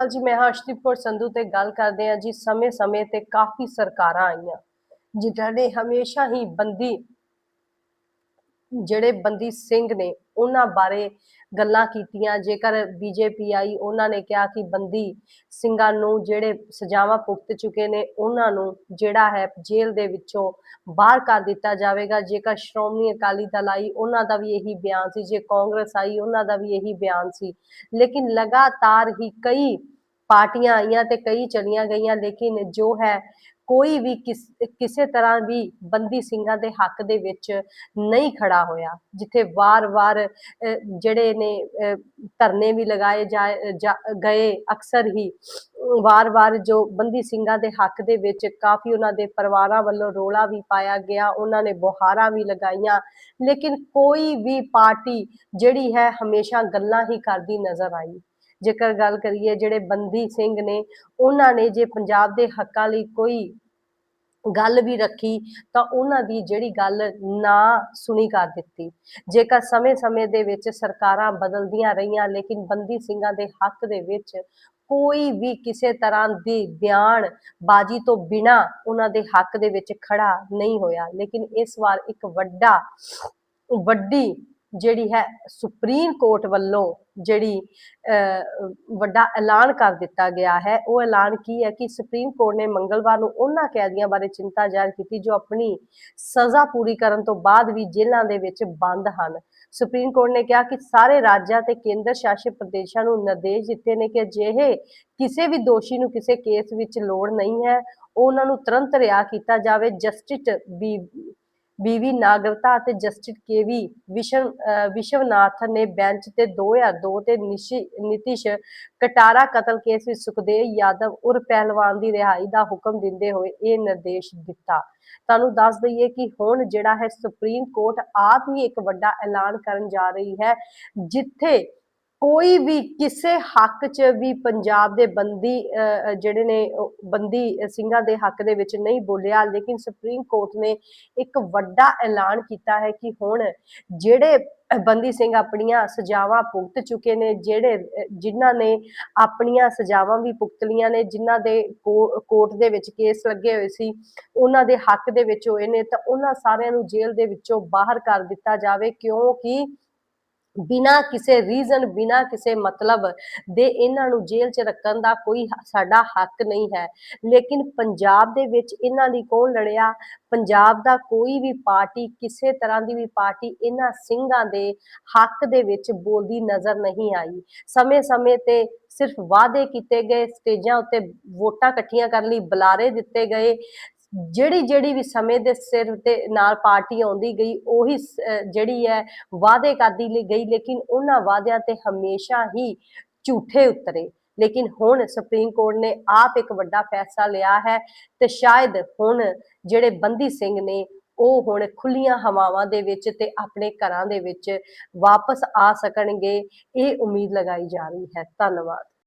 ਹਾਲ ਮੈਂ ਹਰਸ਼ਦੀਪ ਕੌਰ ਸੰਧੂ ਤੇ ਗੱਲ ਕਰਦੇ ਹਾਂ ਜੀ, ਸਮੇਂ-ਸਮੇਂ ਤੇ ਕਾਫੀ ਸਰਕਾਰਾਂ ਆਈਆਂ, ਜਿਨ੍ਹਾਂ ਨੇ ਹਮੇਸ਼ਾ ਹੀ ਬੰਦੀ, ਜਿਹੜੇ ਬੰਦੀ ਸਿੰਘ ਨੇ, ਉਹਨਾਂ ਬਾਰੇ ਗੱਲਾਂ ਕੀਤੀਆਂ। ਜੇਕਰ ਬੀਜੇਪੀ ਆਈ, ਉਹਨਾਂ ਨੇ ਕਿਹਾ ਕਿ ਬੰਦੀ ਸਿੰਘਾਂ ਨੂੰ ਜਿਹੜੇ ਸਜ਼ਾਵਾਂ ਭੁਗਤ ਚੁੱਕੇ ਨੇ, ਉਹਨਾਂ ਨੂੰ ਜਿਹੜਾ ਹੈ ਜੇਲ੍ਹ ਦੇ ਵਿੱਚੋਂ ਬਾਹਰ ਕਰ ਦਿੱਤਾ ਜਾਵੇਗਾ। ਜੇਕਰ ਸ਼੍ਰੋਮਣੀ ਅਕਾਲੀ ਦਲ ਆਈ, ਉਹਨਾਂ ਦਾ ਵੀ ਇਹੀ ਬਿਆਨ ਸੀ। ਜੇ ਕਾਂਗਰਸ ਆਈ, ਉਹਨਾਂ ਦਾ ਵੀ ਇਹੀ ਬਿਆਨ ਸੀ। ਲੇਕਿਨ ਲਗਾਤਾਰ ਹੀ ਕਈ ਪਾਰਟੀਆਂ ਆਈਆਂ ਤੇ ਕਈ ਚਲੀਆਂ ਗਈਆਂ, ਲੇਕਿਨ ਜੋ ਹੈ ਕੋਈ ਵੀ ਕਿਸੇ ਤਰ੍ਹਾਂ ਵੀ ਬੰਦੀ ਸਿੰਘਾਂ ਦੇ ਹੱਕ ਦੇ ਵਿੱਚ ਨਹੀਂ ਖੜਾ ਹੋਇਆ, ਜਿੱਥੇ ਵਾਰ-ਵਾਰ ਜਿਹੜੇ ਨੇ ਧਰਨੇ ਵੀ ਲਗਾਏ ਗਏ ਅਕਸਰ ਹੀ, ਵਾਰ-ਵਾਰ ਜੋ ਬੰਦੀ ਸਿੰਘਾਂ ਦੇ ਹੱਕ ਦੇ ਵਿੱਚ ਕਾਫੀ ਉਹਨਾਂ ਦੇ ਪਰਿਵਾਰਾਂ ਵੱਲੋਂ ਰੋਲਾ ਵੀ ਪਾਇਆ ਗਿਆ, ਉਹਨਾਂ ਨੇ ਬੁਹਾਰਾਂ ਵੀ ਲਗਾਈਆਂ, ਲੇਕਿਨ ਕੋਈ ਵੀ ਪਾਰਟੀ ਜਿਹੜੀ ਹੈ ਹਮੇਸ਼ਾ ਗੱਲਾਂ ਹੀ ਕਰਦੀ ਨਜ਼ਰ ਆਈ। ਜੇਕਰ ਗੱਲ ਕਰੀਏ ਜਿਹੜੇ ਬੰਦੀ ਸਿੰਘ ਨੇ, ਉਹਨਾਂ ਨੇ ਜੇ ਪੰਜਾਬ ਦੇ ਹੱਕਾਂ ਲਈ ਕੋਈ ਗੱਲ ਵੀ ਰੱਖੀ, ਤਾਂ ਉਹਨਾਂ ਦੀ ਜਿਹੜੀ ਗੱਲ ਨਾ ਸੁਣੀ ਕਰ ਦਿੱਤੀ। ਜੇਕਰ ਸਮੇਂ-ਸਮੇਂ ਦੇ ਵਿੱਚ ਸਰਕਾਰਾਂ ਬਦਲਦੀਆਂ ਰਹੀਆਂ, ਲੇਕਿਨ ਬੰਦੀ ਸਿੰਘਾਂ ਦੇ ਹੱਕ ਦੇ ਵਿੱਚ ਕੋਈ ਵੀ ਕਿਸੇ ਤਰ੍ਹਾਂ ਦੀ ਬਿਆਨ ਬਾਜੀ ਤੋਂ ਬਿਨਾ ਉਹਨਾਂ ਦੇ ਹੱਕ ਦੇ ਵਿੱਚ ਖੜਾ ਨਹੀਂ ਹੋਇਆ। ਲੇਕਿਨ ਇਸ ਵਾਰ ਇੱਕ ਵੱਡਾ, ਵੱਡੀ ਜਿਹੜੀ ਹੈ ਸੁਪਰੀਮ ਕੋਰਟ ਵੱਲੋਂ ਜਿਹੜੀ ਵੱਡਾ ਐਲਾਨ ਕਰ ਦਿੱਤਾ ਗਿਆ ਹੈ। ਉਹ ਐਲਾਨ ਕੀ ਹੈ ਕਿ ਸੁਪਰੀਮ ਕੋਰਟ ਨੇ ਮੰਗਲਵਾਰ ਨੂੰ ਉਹਨਾਂ ਕੈਦੀਆਂ ਬਾਰੇ ਚਿੰਤਾ ਜ਼ਾਹਿਰ ਕੀਤੀ ਜੋ ਆਪਣੀ ਸਜ਼ਾ ਪੂਰੀ ਕਰਨ ਤੋਂ ਬਾਅਦ ਵੀ ਜੇਲ੍ਹਾਂ ਦੇ ਵਿੱਚ ਬੰਦ ਹਨ। ਸੁਪਰੀਮ ਕੋਰਟ ਨੇ ਕਿਹਾ ਕਿ ਸਾਰੇ ਰਾਜਾਂ ਤੇ ਕੇਂਦਰ ਸ਼ਾਸਿਤ ਪ੍ਰਦੇਸ਼ਾਂ ਨੂੰ ਨਿਰਦੇਸ਼ ਦਿੱਤੇ ਨੇ ਕਿ ਅਜਿਹੇ ਕਿਸੇ ਵੀ ਦੋਸ਼ੀ ਨੂੰ ਕਿਸੇ ਕੇਸ ਵਿੱਚ ਲੋੜ ਨਹੀਂ ਹੈ। ਉਹਨਾਂ ਨੂੰ ਤੁਰੰਤ ਰਿਹਾ ਕੀਤਾ ਜਾਵੇ। ਜਸਟਿਸ ਬੀ ਬੀਵੀ ਨਾਗਰਤਾ ਅਤੇ ਜਸਟਿਸ ਕੇਵੀ ਵਿਸ਼ਵ, ਅਹ ਨੇ ਬੈਂਚ ਤੇ 2002 ਤੇ ਨਿਤਿਸ਼ ਕਟਾਰਾ ਕਤਲ ਕੇਸ ਵਿੱਚ ਸੁਖਦੇਵ ਯਾਦਵ ਉਰ ਪਹਿਲਵਾਨ ਦੀ ਰਿਹਾਈ ਦਾ ਹੁਕਮ ਦਿੰਦੇ ਹੋਏ ਇਹ ਨਿਰਦੇਸ਼ ਦਿੱਤਾ। ਤੁਹਾਨੂੰ ਦੱਸ ਦਈਏ ਕਿ ਹੁਣ ਜਿਹੜਾ ਹੈ ਸੁਪਰੀਮ ਕੋਰਟ ਆਪ ਹੀ ਇੱਕ ਵੱਡਾ ਐਲਾਨ ਕਰਨ ਜਾ ਰਹੀ ਹੈ, ਜਿੱਥੇ ਕੋਈ ਵੀ ਕਿਸੇ ਹੱਕ 'ਚ ਵੀ ਪੰਜਾਬ ਦੇ ਬੰਦੀ ਜਿਹੜੇ ਨੇ ਬੰਦੀ ਸਿੰਘਾਂ ਦੇ ਹੱਕ ਦੇ ਵਿੱਚ ਨਹੀਂ ਬੋਲਿਆ ਲੇਕਿਨ ਸੁਪਰੀਮ ਕੋਰਟ ਨੇ ਇੱਕ ਵੱਡਾ ਐਲਾਨ ਕੀਤਾ ਹੈ ਕਿ ਹੁਣ ਜਿਹੜੇ ਬੰਦੀ ਸਿੰਘ ਆਪਣੀਆਂ ਸਜ਼ਾਵਾਂ ਭੁਗਤ ਚੁੱਕੇ ਨੇ ਜਿਹੜੇ ਅਹ, ਜਿਨ੍ਹਾਂ ਨੇ ਆਪਣੀਆਂ ਸਜ਼ਾਵਾਂ ਵੀ ਭੁਗਤ ਲਈਆਂ ਨੇ ਜਿਨ੍ਹਾਂ ਦੇ ਕੋਰਟ ਦੇ ਵਿੱਚ ਕੇਸ ਲੱਗੇ ਹੋਏ ਸੀ ਉਹਨਾਂ ਦੇ ਹੱਕ ਦੇ ਵਿੱਚ ਹੋਏ ਨੇ ਤਾਂ ਉਹਨਾਂ ਸਾਰਿਆਂ ਨੂੰ ਜੇਲ੍ਹ ਦੇ ਵਿੱਚੋਂ ਬਾਹਰ ਕਰ ਦਿੱਤਾ ਜਾਵੇ ਕਿਉਂਕਿ ਬਿਨਾ ਕਿਸੇ ਰੀਜ਼ਨ ਬਿਨਾ ਕਿਸੇ ਮਤਲਬ ਦੇ ਇਹਨਾਂ ਨੂੰ ਜੇਲ੍ਹ 'ਚ ਰੱਖਣ ਦਾ ਕੋਈ ਸਾਡਾ ਹੱਕ ਨਹੀਂ ਹੈ। ਲੇਕਿਨ ਪੰਜਾਬ ਦੇ ਵਿੱਚ ਇਹਨਾਂ ਲਈ ਕੌਣ ਲੜਿਆ? ਪੰਜਾਬ ਦਾ ਕੋਈ ਵੀ ਪਾਰਟੀ, ਕਿਸੇ ਤਰ੍ਹਾਂ ਦੀ ਵੀ ਪਾਰਟੀ ਇਹਨਾਂ ਸਿੰਘਾਂ ਦੇ ਹੱਕ ਦੇ ਵਿੱਚ ਬੋਲਦੀ ਨਜ਼ਰ ਨਹੀਂ ਆਈ। ਸਮੇਂ-ਸਮੇਂ ਤੇ ਸਿਰਫ ਵਾਅਦੇ ਕੀਤੇ ਗਏ, ਸਟੇਜਾਂ ਉੱਤੇ ਵੋਟਾਂ ਇਕੱਠੀਆਂ ਕਰਨ ਲਈ ਬੁਲਾਰੇ ਦਿੱਤੇ ਗਏ। ਜਿਹੜੀ ਜਿਹੜੀ ਵੀ ਸਮੇਂ ਦੇ ਸਿਰ ਤੇ ਨਾਲ ਪਾਰਟੀ ਆਉਂਦੀ ਗਈ, ਉਹੀ ਜਿਹੜੀ ਹੈ ਵਾਅਦੇ ਕਰਦੀ ਲਈ ਗਈ, ਲੇਕਿਨ ਉਹਨਾਂ ਵਾਅਦਿਆਂ ਤੇ ਹਮੇਸ਼ਾ ਹੀ ਝੂਠੇ ਉਤਰੇ। ਲੇਕਿਨ ਹੁਣ ਸੁਪਰੀਮ ਕੋਰਟ ਨੇ ਆਪ ਇੱਕ ਵੱਡਾ ਫੈਸਲਾ ਲਿਆ ਹੈ ਤੇ ਸ਼ਾਇਦ ਹੁਣ ਜਿਹੜੇ ਬੰਦੀ ਸਿੰਘ ਨੇ, ਉਹ ਹੁਣ ਖੁੱਲੀਆਂ ਹਵਾਵਾਂ ਦੇ ਵਿੱਚ ਤੇ ਆਪਣੇ ਘਰਾਂ ਦੇ ਵਿੱਚ ਵਾਪਸ ਆ ਸਕਣਗੇ, ਇਹ ਉਮੀਦ ਲਗਾਈ ਜਾ ਰਹੀ ਹੈ। ਧੰਨਵਾਦ।